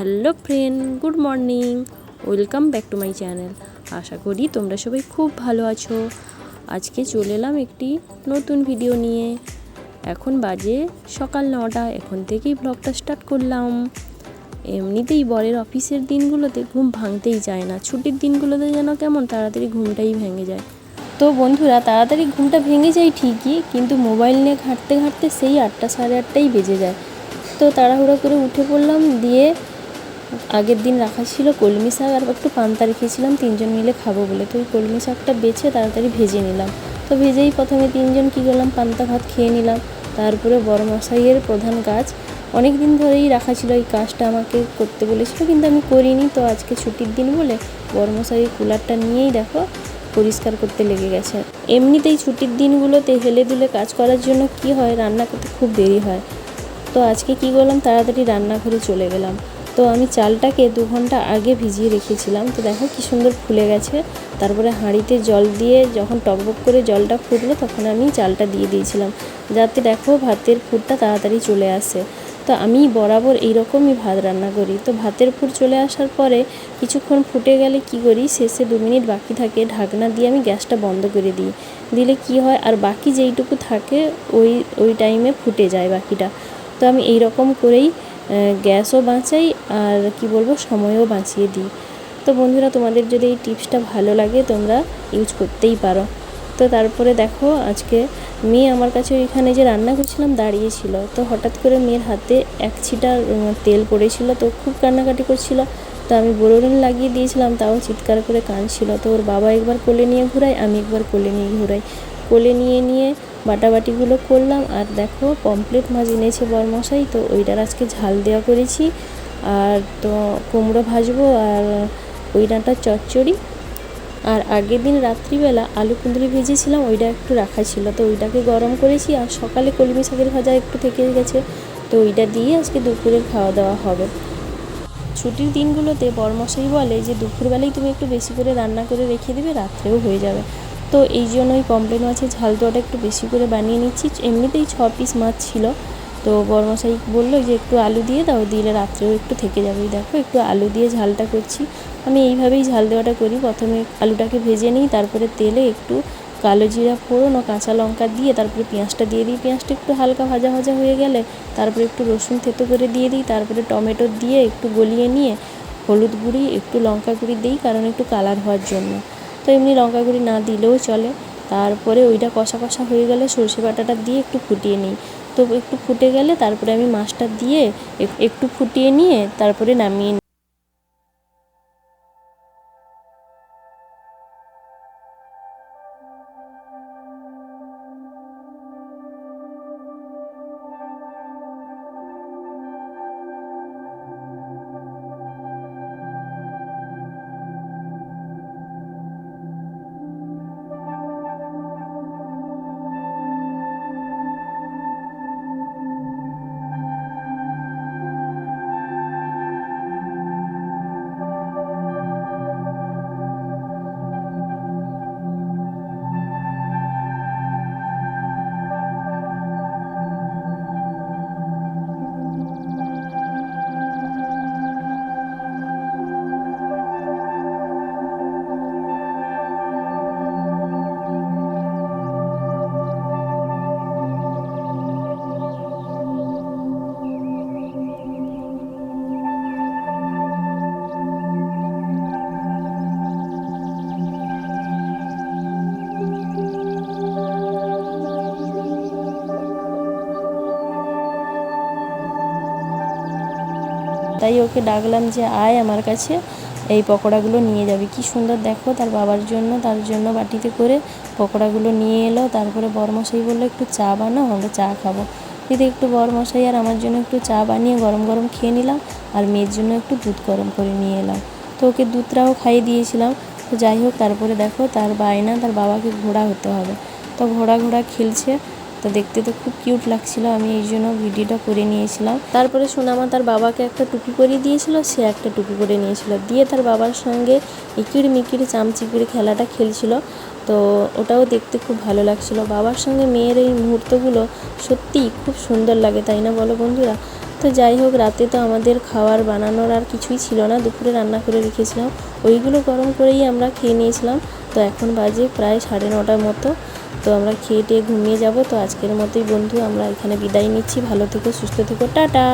Hello friend, good morning. Welcome back to my channel. আশা করি তোমরা সবাই খুব ভালো আছো। আজকে চলে এলাম একটি নতুন ভিডিও নিয়ে। এখন বাজে সকাল নটা, এখন থেকেই ব্লগটা স্টার্ট করলাম। এমনিতেই বরের অফিসের দিনগুলোতে ঘুম ভাঙতেই যায় না। ছুটির দিনগুলোতে যেন কেমন তাড়াতাড়ি ঘুমটাই ভেঙে যায়। তো বন্ধুরা, তাড়াতাড়ি ঘুমটা ভেঙে যায় ঠিকই, কিন্তু মোবাইল নিয়ে ঘাঁটতে ঘাঁটতে সেই আটটা সাড়ে আটটাই বেজে যায়। তো তাড়াহুড়ো করে উঠে পড়লাম, দিয়ে আগের দিন রাখা ছিল কলমি শাক, আর একটু পান্তা রেখেছিলাম, তিনজন মিলে খাব বলে। তো ওই কলমি শাকটা বেছে তাড়াতাড়ি ভেজে নিলাম। তো ভেজেই প্রথমে তিনজন কী করলাম, পান্তা ভাত খেয়ে নিলাম। তারপরে বড় মশাইয়ের প্রধান কাজ। অনেক দিন ধরেই রাখা ছিল, এই কাজটা আমাকে করতে বলেছিল, কিন্তু আমি করিনি। তো আজকে ছুটির দিন বলে বড় মশাইয়ের কুলারটা নিয়েই দেখো, পরিষ্কার করতে লেগে গেছে। এমনিতেই ছুটির দিনগুলোতে হেলে দুলে কাজ করার জন্য কি হয়, রান্না করতে খুব দেরি হয়। তো আজকে কি করলাম, তাড়াতাড়ি রান্নাঘরে চলে গেলাম। তো আমি চালটাকে দু ঘণ্টা আগে ভিজিয়ে রেখেছিলাম। তো দেখো কি সুন্দর ফুলে গেছে। তারপরে হাঁড়িতে জল দিয়ে যখন টকবক করে জলটা ফুটলো তখন আমি চালটা দিয়ে দিয়েছিলাম। যাতে দেখো ভাতের ফুটটা তাড়াতাড়ি চলে আসে। তো আমি বরাবর এইরকমই ভাত রান্না করি। তো ভাতের ফুট চলে আসার পরে কিছুক্ষণ ফুটে গেলে কি করি? শেষে দু মিনিট বাকি থাকে, ঢাকনা দিয়ে আমি গ্যাসটা বন্ধ করে দিই। দিলে কি হয়? আর বাকি যেইটুকু থাকে ওই ওই টাইমে ফুটে যায় বাকিটা। তো আমি এই রকম করেই গ্যাসও বাঁচাই আর কি বলব, সময়ও বাঁচিয়ে দিই। তো বন্ধুরা, তোমাদের যদি এই টিপসটা ভালো লাগে, তোমরা ইউজ করতেই পারো। তো তারপরে দেখো, আজকে মেয়ে আমার কাছে ওইখানে যে রান্না করছিলাম দাঁড়িয়েছিল তো হঠাৎ করে মেয়ের হাতে এক ছিটা তেল পড়েছিল, তো খুব কান্নাকাটি করছিল। তো আমি বোরোলিন লাগিয়ে দিয়েছিলাম, তাও চিৎকার করে কাঁদছিল। তো ওর বাবা একবার কোলে নিয়ে ঘুরায়, আমি একবার কোলে নিয়ে ঘুরাই। কোলে নিয়ে নিয়ে বাটাবাটিগুলো করলাম আর দেখো পমপ্লেট মাছ এনেছে বরমশাই, তো ওইটার আজকে ঝাল দেওয়া করেছি। আর তো কুমড়ো ভাজবো আর ওই ডাঁটার চচ্চড়ি। আর আগের দিন রাত্রিবেলা আলু কুঁদরি ভেজেছিলাম, ওইটা একটু রাখা ছিল, তো ওইটাকে গরম করেছি। আর সকালে কলমি শাকের ভাজা একটু থেকে গেছে, তো ওইটা দিয়ে আজকে দুপুরের খাওয়া দাওয়া হবে। ছুটির দিনগুলোতে বরমশাই বলে যে, দুপুরবেলায় তুমি একটু বেশি করে রান্না করে রেখে দেবে, রাত্রেও হয়ে যাবে। তো এই জন্যই কমপ্লেন মাছের ঝাল দেওয়াটা একটু বেশি করে বানিয়ে নিচ্ছি। এমনিতেই ছ পিস মাছ ছিল। তো বরমশাই বলল যে, একটু আলু দিয়ে দাও, দিলে রাত্রেও একটু থেকে যাবে। দেখো, একটু আলু দিয়ে ঝালটা করছি। আমি এইভাবেই ঝাল দেওয়াটা করি। প্রথমে আলুটাকে ভেজে নিই, তারপরে তেলে একটু কালো জিরা ফোড়ন ও কাঁচা লঙ্কা দিয়ে, তারপরে পেঁয়াজটা দিয়ে দিই। পেঁয়াজটা একটু হালকা ভাজা ভাজা হয়ে গেলে, তারপরে একটু রসুন থেতো করে দিয়ে দিই। তারপরে টমেটো দিয়ে একটু গলিয়ে নিয়ে, হলুদ গুঁড়ি, একটু লঙ্কা গুঁড়ি দিই, কারণ একটু কালার হওয়ার জন্য। তো এমনি লঙ্কা গুঁড়ি না দিলেও চলে। তারপরে ওইটা কষা কষা হয়ে গেলে সর্ষে বাটাটা দিয়ে একটু ফুটিয়ে নিই। তো একটু ফুটে গেলে তারপরে আমি মাছটা দিয়ে একটু ফুটিয়ে নিয়ে তারপরে নামিয়ে তাই ওকে ডাকলাম যে, আয় আমার কাছে, এই পকোড়াগুলো নিয়ে যাবে। কি সুন্দর, দেখো, তার বাবার জন্য, তার জন্য বাটিতে করে পকোড়াগুলো নিয়ে এলো। তারপরে বরমশাই বলল, একটু চা বানাও, আমরা চা খাব। দিদি, একটু বরমশাই আর আমার জন্য একটু চা বানিয়ে গরম গরম খেয়ে নিলাম আর মেয়ের জন্য একটু দুধ গরম করে নিয়ে এলাম। তো ওকে দুধটাও খাইয়ে দিয়েছিলাম। তো যাই হোক, তারপরে দেখো, তার বায়না, তার বাবাকে ঘোড়া হতে হবে। তো ঘোড়া ঘোড়া খেলছে। তো দেখতে তো খুব কিউট লাগছিল, আমি এই জন্য ভিডিওটা করে নিয়েছিলাম। তারপরে সোনামা তার বাবাকে একটা টুপি পরিয়ে দিয়েছিল, সে একটা টুপি পরে নিয়েছিল। দিয়ে তার বাবার সঙ্গে ইকির মিকির চামচিকির খেলাটা খেলছিল, তো ওটাও দেখতে খুব ভালো লাগছিল। বাবার সঙ্গে মেয়ের এই মুহূর্তগুলো সত্যিই খুব সুন্দর লাগে, তাই না বলো বন্ধুরা? তো যাই হোক, রাতে তো আমাদের খাওয়ার, বানানোর আর কিছুই ছিল না, দুপুরে রান্না করে রেখেছিলাম। ওইগুলো গরম করেই আমরা খেয়ে নিয়েছিলাম। তো এখন বাজে প্রায় সাড়ে নটার মতো। তো আমরা খেয়ে টেয়ে ঘুমিয়ে যাব। তো আজকের মতোই বন্ধু, আমরা এখানে বিদায় নিচ্ছি। ভালো থেকো, সুস্থ থেকো। টাটা!